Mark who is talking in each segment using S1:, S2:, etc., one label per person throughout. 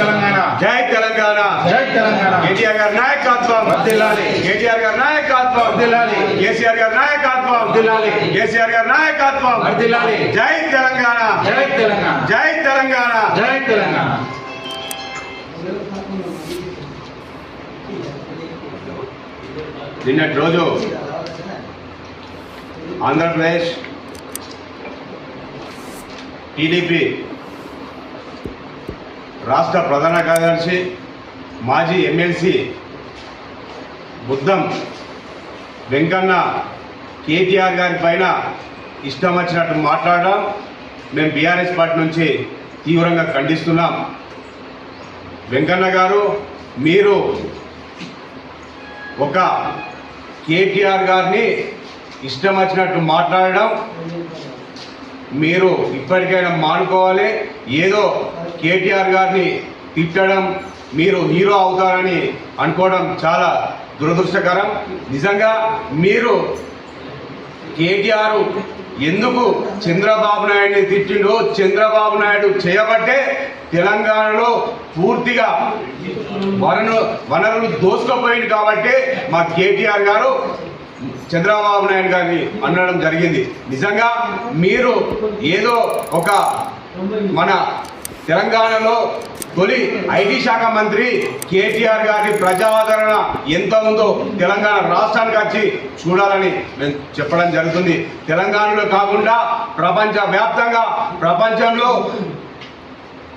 S1: జై తెలంగాణ.
S2: జై తెలంగాణ.
S1: కేటీఆర్ గారి నాయకత్వం.
S2: వర్ధిల్లాలి.
S1: కేటీఆర్ గారి నాయకత్వం.
S2: వర్ధిల్లాలి.
S1: కేసీఆర్ గారి నాయకత్వం.
S2: వర్ధిల్లాలి.
S1: కేసీఆర్ గారి నాయకత్వం.
S2: వర్ధిల్లాలి.
S1: జై తెలంగాణ.
S2: జై తెలంగాణ.
S1: జై తెలంగాణ.
S2: జై తెలంగాణ.
S1: నిన్నటి రోజు ఆంధ్రప్రదేశ్ టీడీపీ రాష్ట్ర ప్రధాన కార్యదర్శి మాజీ ఎమ్మెల్సీ బుద్ధం వెంకన్న కేటీఆర్ గారి పైన ఇష్టం వచ్చినట్టు మాట్లాడడం మేము బీఆర్ఎస్ పార్టీ నుంచి తీవ్రంగా ఖండిస్తున్నాం. వెంకన్న గారు మీరు ఒక కేటీఆర్ గారిని ఇష్టం వచ్చినట్టు మాట్లాడడం మీరు ఇప్పటికైనా మానుకోవాలి. ఏదో కేటీఆర్ గారిని తిట్టడం మీరు హీరో అవుతారని అనుకోవడం చాలా దురదృష్టకరం. నిజంగా మీరు కేటీఆర్ ఎందుకు చంద్రబాబు నాయుడిని తిట్టిండో చంద్రబాబు నాయుడు చేయబట్టే తెలంగాణలో పూర్తిగా వనరు వనరులు దోసుకుపోయింది కాబట్టి మా కేటీఆర్ గారు చంద్రబాబు నాయుడు గారిని అనడం జరిగింది. నిజంగా మీరు ఏదో ఒక మన తెలంగాణలో తొలి ఐటీ శాఖ మంత్రి కేటీఆర్ గారి ప్రజాదరణ ఎంత ఉందో తెలంగాణ రాష్ట్రానికి వచ్చి చూడాలని నేను చెప్పడం జరుగుతుంది. తెలంగాణలో కాకుండా ప్రపంచ వ్యాప్తంగా ప్రపంచంలో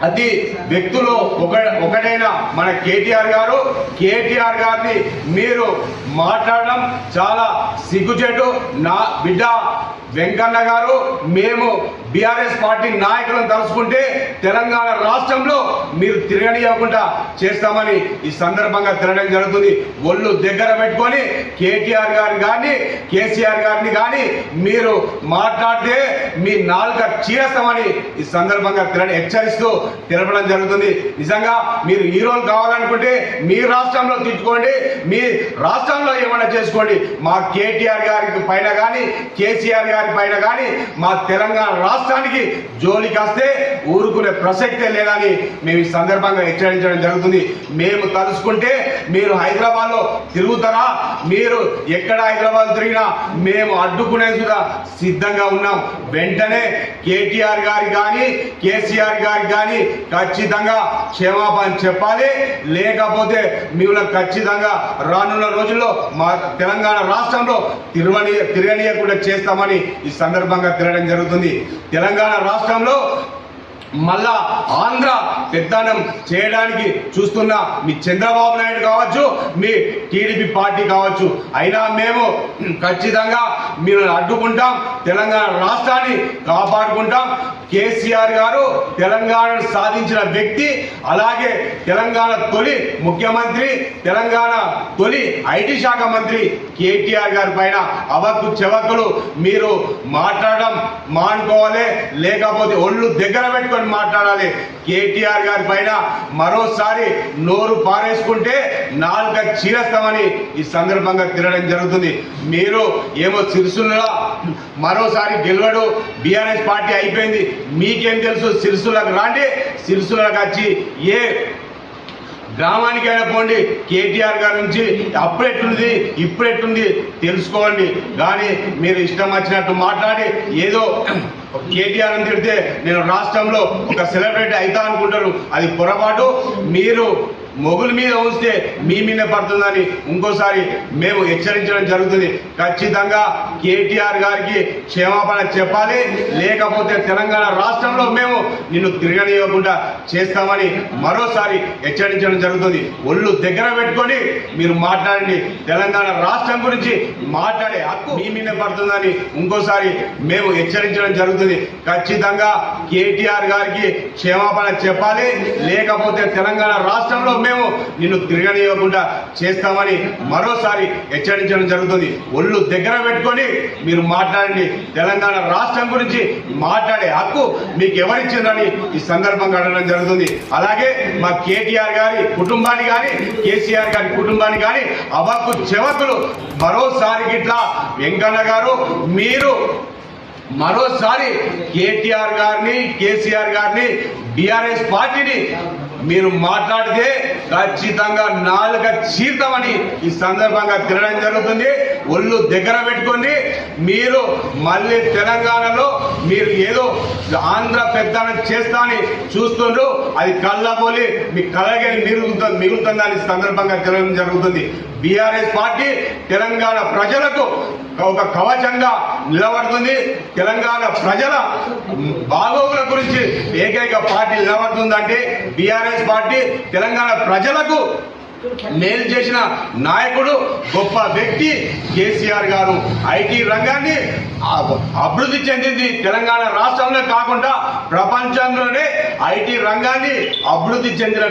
S1: అతి వ్యక్తులు ఒక ఒకడైన మన కేటీఆర్ గారు. కేటీఆర్ గారిని మీరు మాట్లాడడం చాలా సిగ్గుచేటు. నా బిడ్డ వెంకన్న గారు మేము బీఆర్ఎస్ పార్టీ నాయకులను తలుచుకుంటే తెలంగాణ రాష్ట్రంలో మీరు తిరగనియకుండా చేస్తామని ఈ సందర్భంగా తిరగడం జరుగుతుంది. ఒళ్ళు దగ్గర పెట్టుకొని కేటీఆర్ గారిని కానీ కేసీఆర్ గారిని కానీ మీరు మాట్లాడితే మీ నాలుక చీరస్తామని ఈ సందర్భంగా తిరగ హెచ్చరిస్తూ తెలపడం జరుగుతుంది. నిజంగా మీరు హీరోలు కావాలనుకుంటే మీ రాష్ట్రంలో తిట్టుకోండి మీ రాష్ట్రంలో ఏమైనా చేసుకోండి. మా కేటీఆర్ గారికి పైన కానీ కేసీఆర్ గారి పైన కానీ మా తెలంగాణ రాష్ట్రానికి జోలికి వస్తే ఊరుకునే ప్రసక్తే లేదని మేము ఈ సందర్భంగా హెచ్చరించడం జరుగుతుంది. మేము తలుసుకుంటే మీరు హైదరాబాద్లో తిరుగుతారా? మీరు ఎక్కడ హైదరాబాద్ తిరిగినా మేము అడ్డుకునేందుకు సిద్ధంగా ఉన్నాం. వెంటనే కేటీఆర్ గారి కానీ కేసీఆర్ గారికి కానీ ఖచ్చితంగా క్షమాపణ చెప్పాలి. లేకపోతే మేము ఖచ్చితంగా రానున్న రోజుల్లో మా తెలంగాణ రాష్ట్రంలో తిరగని తిరగనీయకుండా చేస్తామని ఈ సందర్భంగా తిరగడం జరుగుతుంది. తెలంగాణ రాష్ట్రంలో మళ్ళా ఆంధ్ర పెద్దనం చేయడానికి చూస్తున్న మీ చంద్రబాబు నాయుడు కావచ్చు మీ టీడీపీ పార్టీ కావచ్చు. అయినా మేము ఖచ్చితంగా మీరు అడ్డుకుంటాం తెలంగాణ రాష్ట్రాన్ని కాపాడుకుంటాం. కేసీఆర్ గారు తెలంగాణను సాధించిన వ్యక్తి అలాగే తెలంగాణ తొలి ముఖ్యమంత్రి తెలంగాణ తొలి ఐటీ శాఖ మంత్రి కేటీఆర్ గారి పైన అవక్కు చెవక్కులు మీరు మాట్లాడడం మానుకోవాలి లేకపోతే ఒళ్ళు దగ్గర పెట్టుకొని మాట్లాడాలి. కేటీఆర్ గారి పైన మరోసారి నోరు పారేసుకుంటే నాలుక చీరస్తామని ఈ సందర్భంగా తిరగడం జరుగుతుంది. మీరు ఏమో సిరిసులలో మరోసారి గెలవడు బీఆర్ఎస్ పార్టీ అయిపోయింది. మీకేం తెలుసు సిరిసులకు రాండి సిరిసులకు వచ్చి ఏ గ్రామానికైనా పోండి కేటీఆర్ గారి నుంచి అప్పుడెట్టుంది ఇప్పుడెట్టుంది తెలుసుకోండి. కానీ మీరు ఇష్టం వచ్చినట్టు మాట్లాడి ఏదో కేటీఆర్ అని తిడితే నేను రాష్ట్రంలో ఒక సెలబ్రిటీ అవుతా అనుకుంటారు. అది పొరపాటు. మీరు మొగుల మీద ఉంచితే మీ మీద పడుతుందని ఇంకోసారి మేము హెచ్చరించడం జరుగుతుంది. ఖచ్చితంగా కేటీఆర్ గారికి క్షమాపణ చెప్పాలి. లేకపోతే తెలంగాణ రాష్ట్రంలో మేము నిన్ను తిరగనివ్వకుండా చేస్తామని మరోసారి హెచ్చరించడం జరుగుతుంది. ఒళ్ళు దగ్గర పెట్టుకొని మీరు మాట్లాడండి. తెలంగాణ రాష్ట్రం గురించి మాట్లాడే హక్కు మీ మీద పడుతుందని ఇంకోసారి మేము హెచ్చరించడం జరుగుతుంది. ఖచ్చితంగా కేటీఆర్ గారికి క్షమాపణ చెప్పాలి. లేకపోతే తెలంగాణ రాష్ట్రంలో మేము నిన్ను తిరగనివ్వకుండా చేస్తామని మరోసారి హెచ్చరించడం జరుగుతుంది. ఒళ్ళు దగ్గర పెట్టుకొని మీరు మాట్లాడండి. తెలంగాణ రాష్ట్రం గురించి మాట్లాడే హక్కు మీకు ఎవరిచ్చిందని ఈ సందర్భంగా అడగడం జరుగుతుంది. అలాగే మా కేటీఆర్ గారి కుటుంబాన్ని కానీ కేసీఆర్ గారి కుటుంబాన్ని కానీ అబక్కు చెవకులు మరోసారి గిట్లా వెంకన్న గారు మీరు మరోసారి కేటీఆర్ గారిని కేసీఆర్ గారిని బీఆర్ఎస్ పార్టీని మీరు మాట్లాడితే ఖచ్చితంగా నాలుగ చీర్తామని ఈ సందర్భంగా తినడం జరుగుతుంది. ఒళ్ళు దగ్గర పెట్టుకోండి. మీరు మళ్ళీ తెలంగాణలో మీరు ఏదో ఆంధ్ర పెద్దనం చేస్తా అని చూస్తుండ్రు. అది కళ్ళబోలి మీ కలగే మిగులుతుంది మిగులుతుందని సందర్భంగా తెలియడం జరుగుతుంది. బీఆర్ఎస్ పార్టీ తెలంగాణ ప్రజలకు ఒక కవచంగా నిలబడుతుంది. తెలంగాణ ప్రజల బాగోగుల గురించి ఏకైక పార్టీ నిలబడుతుందంటే బీఆర్ఎస్ పార్టీ. తెలంగాణ ప్రజలకు మేలు చేసిన నాయకుడు గొప్ప వ్యక్తి కేసీఆర్ గారు. ఐటీ రంగాన్ని అభివృద్ధి చెందింది తెలంగాణ రాష్ట్రంలో కాకుండా ప్రపంచంలోనే ఐటీ రంగాన్ని అభివృద్ధి చెందిన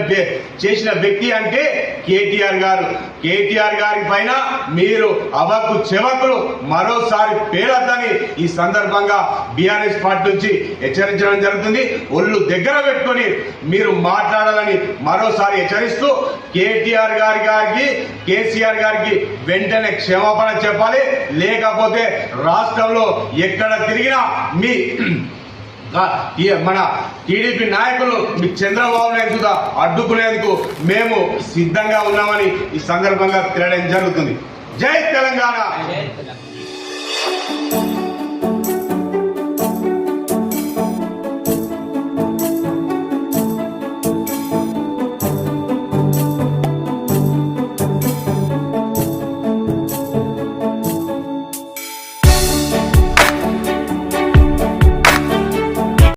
S1: చేసిన వ్యక్తి అంటే కేటీఆర్ గారు. కేటీఆర్ గారి పైన మీరు అవకు చెవకులు మరోసారి పేరద్దని ఈ సందర్భంగా బీఆర్ఎస్ పార్టీ నుంచి హెచ్చరించడం జరుగుతుంది. ఒళ్ళు దగ్గర పెట్టుకొని మీరు మాట్లాడాలని మరోసారి హెచ్చరిస్తూ కేటీఆర్ గారి గారికి కేసీఆర్ గారికి వెంటనే క్షమాపణ చెప్పాలి. లేకపోతే రాష్ట్రంలో ఎక్కడ తిరిగినా మీ మన టీడీపీ నాయకులు మీ చంద్రబాబు నాయుడు కూడా అడ్డుకునేందుకు మేము సిద్ధంగా ఉన్నామని ఈ సందర్భంగా తెలియడం జరుగుతుంది. జై తెలంగాణ.